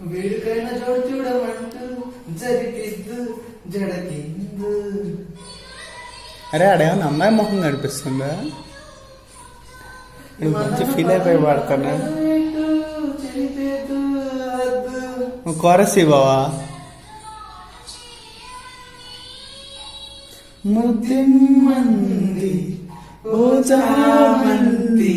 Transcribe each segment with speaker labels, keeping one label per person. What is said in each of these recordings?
Speaker 1: వీడికైనా చోటు చూడమంటూ జరిపిద్దు జడకిందు.
Speaker 2: అరే ఆడేమన్నా అమ్మాయి ముఖం కనిపిస్తుందా? నేను మంచి ఫీల్ అయిపోయి పాడుతున్నా నువ్వు కోరస్ బావా
Speaker 1: ముద్దిమ్మంది ఓ చామంతి.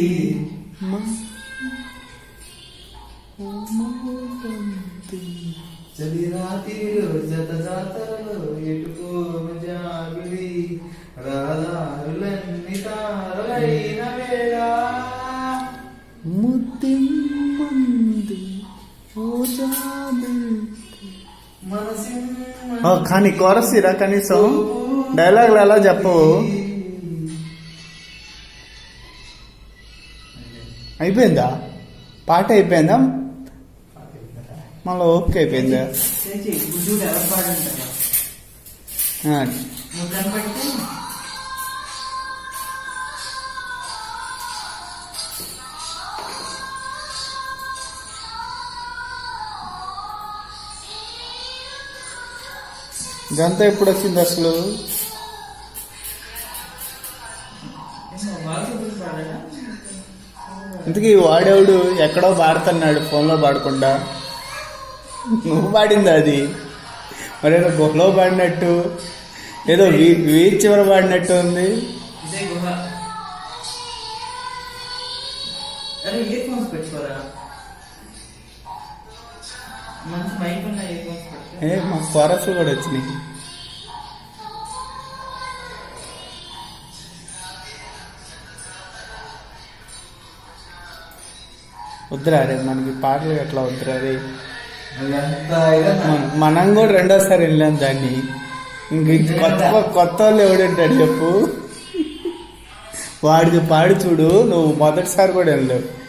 Speaker 1: చలి రాత్రిలో జత జాతరలో ఎటుకోను జాబిలి రాదారులన్నీ తారలైన వేళ
Speaker 2: ముద్దిమ్మంది ఓ కానీ కొరసిరా కనీసం? డైలాగులు ఎలా చెప్పవు? అయిపోయిందా? పాట అయిపోయిందా? మళ్ళీ ఓకే అయిపోయిందా? ఇదంతా ఎప్పుడు వచ్చింది అసలు ఇంతకీ వాడేవాడు ఎక్కడో పాడుతున్నాడు ఫోన్లో పాడకుండా. నువ్వు పాడిందా అది. మరేదో గుహలో పాడినట్టు ఏదో వీధి చివర పాడినట్టు ఉంది. ఏ మా కోరస్ కూడా వచ్చినాయి. వద్దురా రే మనకి పాటలు ఎట్లా వద్దురా రే. మనం కూడా రెండోసారి వెళ్ళాం దాన్ని. ఇంక కొత్త కొత్త వాళ్ళు ఎవడంటాడు చెప్పు. వాడిది పాడి చూడు నువ్వు మొదటిసారి కూడా వెళ్ళావు.